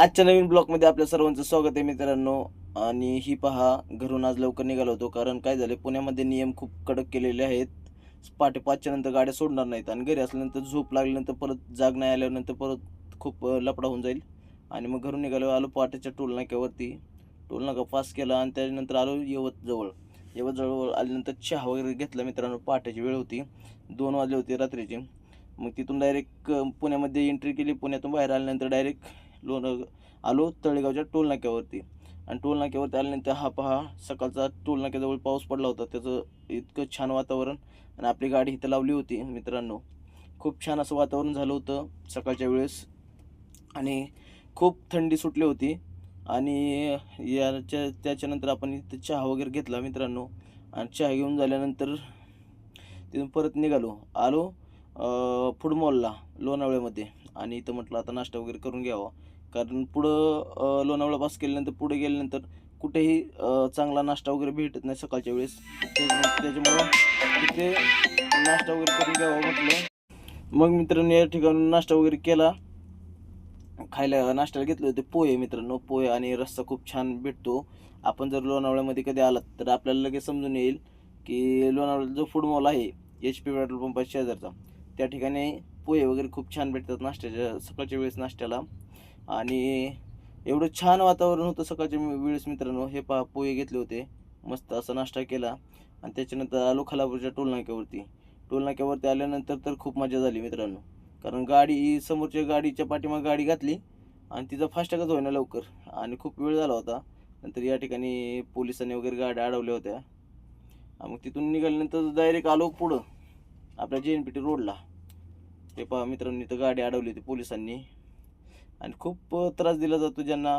आजच्या नवीन ब्लॉकमध्ये आपल्या सर्वांचं स्वागत आहे मित्रांनो. आणि ही पहा घरून आज लवकर निघालो होतो कारण काय झालं पुण्यामध्ये नियम खूप कडक केलेले आहेत. पहाटे पाचच्या नंतर गाड्या सोडणार नाहीत आणि घरी असल्यानंतर झोप लागल्यानंतर परत जाग नाही आल्यानंतर परत खूप लपडा होऊन जाईल. आणि मग घरून निघालो आलो पहाटेच्या टोलनाक्यावरती टोलनाका पास केला आणि त्यानंतर आलो यवत जवळ यवत जवळ आल्यानंतर चहा वगैरे घेतला मित्रांनो पहाटेची वेळ होती. दोन वाजले होते रात्रीचे. मग तिथून डायरेक्ट पुण्यामध्ये एंट्री केली. पुण्यातून बाहेर आल्यानंतर डायरेक्ट लोण आलो तळेगावच्या टोल नाक्यावरती आणि टोल नाक्यावरती आल्यानंतर हा पहा सकाळचा टोल नाक्याजवळ पाऊस पडला होता. त्याचं इतकं छान वातावरण आणि आपली गाडी इथं लावली होती मित्रांनो. खूप छान असं वातावरण झालं होतं सकाळच्या वेळेस. आणि खूप थंडी सुटली होती. आणि याच्या त्याच्यानंतर आपण इथं चहा वगैरे घेतला मित्रांनो. आणि चहा घेऊन झाल्यानंतर तिथून परत निघालो. आलो फूड मॉलला लोणावळ्यामध्ये. आणि इथं म्हटलं आता नाश्ता वगैरे करून घ्यावा. कारण पुढं लोणावळा पास केल्यानंतर पुढे गेल्यानंतर कुठेही चांगला नाश्ता वगैरे भेटत नाही सकाळच्या वेळेस. त्याच्यामुळं तिथे नाश्ता वगैरे करून घ्यावा म्हटलं. मग मित्रांनी या ठिकाणी नाश्ता वगैरे केला. खायला नाश्त्याला घेतले होते पोहे मित्रांनो. पोहे आणि रस्सा खूप छान भेटतो. आपण जर लोणावळ्यामध्ये कधी आलात तर आपल्याला लगेच समजून येईल की लोणावळ्यात जो फूड मॉल आहे एच पी पेट्रोल पंपाच्या शेजारचा. त्या ठिकाणी पोहे वगैरे खूप छान भेटतात नाश्त्याच्या सकाळच्या वेळेस नाश्त्याला. आणि एवढं छान वातावरण होतं सकाळच्या वेळेस मित्रांनो हे पहा पोहे घेतले होते. मस्त असा नाश्ता केला. आणि त्याच्यानंतर आलो खालापूरच्या टोल नाक्यावरती आल्यानंतर तर खूप मजा झाली मित्रांनो. कारण गाडी समोरच्या गाडीच्या पाठीमागे गाडी घातली आणि तिचा फास्टॅगच होईना लवकर. आणि खूप वेळ झाला होता. नंतर या ठिकाणी पोलिसांनी वगैरे गाड्या अडवल्या होत्या. मग तिथून निघाल्यानंतर डायरेक्ट आलो पुढं. आपल्या जे एन पी टी रोडला ते पहा मित्रांनी तर गाडी अडवली होती पोलिसांनी. आणि खूप त्रास दिला जातो ज्यांना.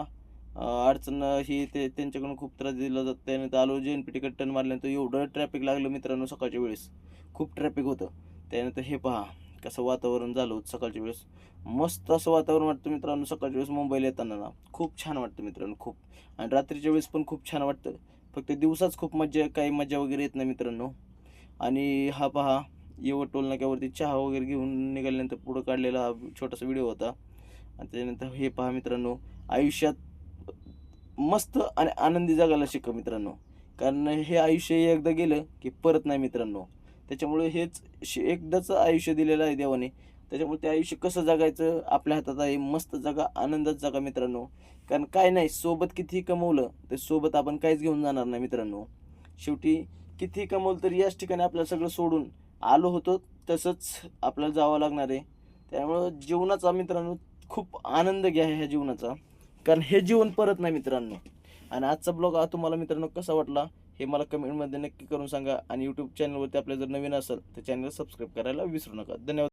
अडचण ही ते त्यांच्याकडून खूप त्रास दिला जातो. त्यानंतर आलो J N P T turn मारल्यानंतर एवढं ट्रॅफिक लागलं मित्रांनो सकाळच्या वेळेस. खूप ट्रॅफिक होतं. त्यानंतर हे पहा कसं वातावरण झालं होतं सकाळच्या वेळेस. मस्त असं वातावरण वाटतं मित्रांनो सकाळच्या वेळेस मुंबईला येताना. ना खूप छान वाटतं मित्रांनो खूप. आणि रात्रीच्या वेळेस पण खूप छान वाटतं. फक्त दिवसाच खूप मजा काही मजा वगैरे येत नाही मित्रांनो. आणि हा पहा येवत टोल नाक्यावरती चहा वगैरे घेऊन निघाल्यानंतर पुढं काढलेला हा छोटासा व्हिडिओ होता. आणि त्याच्यानंतर हे पहा मित्रांनो आयुष्यात मस्त आणि आनंदी जगायला शिका मित्रांनो. कारण हे आयुष्य एकदा गेलं की परत नाही मित्रांनो. त्याच्यामुळे हेच शे- एकदाच आयुष्य दिलेलं आहे देवाने. त्याच्यामुळे ते आयुष्य कसं जगायचं? आपल्या हातात आहे. मस्त जगा आनंदात जगा मित्रांनो. कारण काय नाही सोबत कितीही कमवलं तर सोबत आपण काहीच घेऊन जाणार नाही मित्रांनो. शेवटी कितीही कमवलं तरी याच ठिकाणी आपल्याला सगळं सोडून आलो होतो तसंच आपल्याला जावं लागणार आहे. त्यामुळं जीवनाचा मित्रांनो खूप आनंद घ्या ह्या जीवनाचा. कारण हे जीवन परत नाही मित्रांनो. आणि आजचा ब्लॉग हा तुम्हाला मित्रांनो कसा वाटला हे मला कमेंटमध्ये नक्की करून सांगा. आणि यूट्यूब चॅनलवरती आपल्या जर नवीन असेल तर चॅनल सबस्क्राईब करायला विसरू नका. धन्यवाद.